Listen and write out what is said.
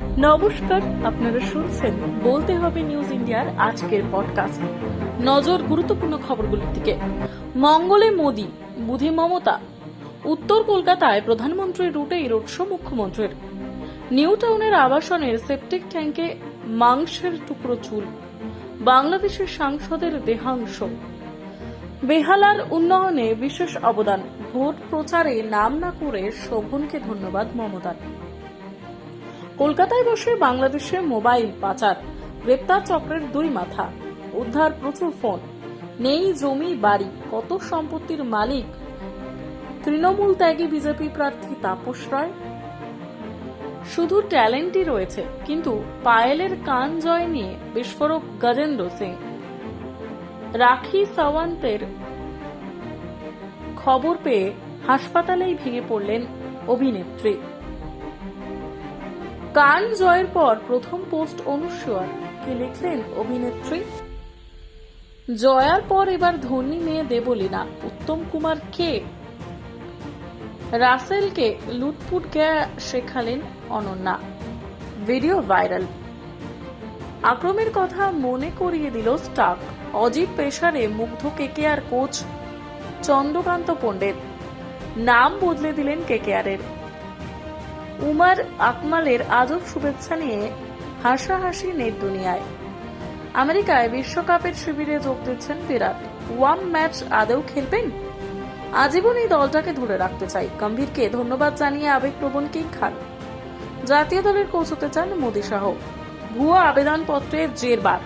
নমস্কার, আপনারা শুনছেন বলতে হবে নিউজ ইন্ডিয়ার আজকের পডকাস্ট নজর গুরুত্বপূর্ণ খবরগুলির দিকে। মঙ্গলে মোদি, বুধে মমতা। উত্তর কলকাতায় প্রধানমন্ত্রীর রুটেই রোড শো মুখ্যমন্ত্রীর। নিউ টাউনের আবাসনের সেপটিক ট্যাঙ্কে মাংসের টুকরো চুল। বাংলাদেশের সাংসদের দেহাংশ। বেহালার উন্নয়নে বিশেষ অবদান। ভোট প্রচারে নাম না করে শোভনকে ধন্যবাদ মমতার। কলকাতায় বসে বাংলাদেশে মোবাইল পাচার, গ্রেপ্তার চক্রের দুই মাথা, উদ্ধার প্রচুর ফোন, নেই জমি, বাড়ি, কত সম্পত্তির মালিক? তৃণমূল ত্যাগী বিজেপি প্রার্থী তাপস রায়? শুধু ট্যালেন্টই রয়েছে, কিন্তু পায়েলের কান জয় নিয়ে বিস্ফোরক গজেন্দ্র সিং। রাখি সাওয়ান্তের খবর পেয়ে হাসপাতালেই ভেঙে পড়লেন অভিনেত্রী। কান জয়ের পর প্রথম পোস্ট অনুস্বর কি লিখলেন অভিনেত্রী? জয়ার পর এবার ধনী মেয়ে দেবলীনা, উত্তম কুমার কে? রাসেলকে লুটপুট শেখালেন অনন্যা। Video viral. আক্রমের কথা মনে করিয়ে দিল স্টাক অজিত পেশারে মুগ্ধ কেকেআর কোচ চন্দ্রকান্ত পণ্ডিত। নাম বদলে দিলেন কেকেআরের। উমার আকমালের আজব শুভেচ্ছা নিয়ে হাসাহাসি নেট দুনিয়ায়। আমেরিকায় বিশ্বকাপের শিবিরে যোগ দিচ্ছেন বিরাট। ওয়ান ম্যাচ আদেও খেলবেন? আজীবন এই দলটাকে ধরে রাখতে চাই। গম্ভীরকে ধন্যবাদ জানিয়ে আবেগপ্রবণ কিং খান। জাতীয় দলের কোচ হতে চান মোদী শাহ। ভুয়া আবেদনপত্রের জেরবার।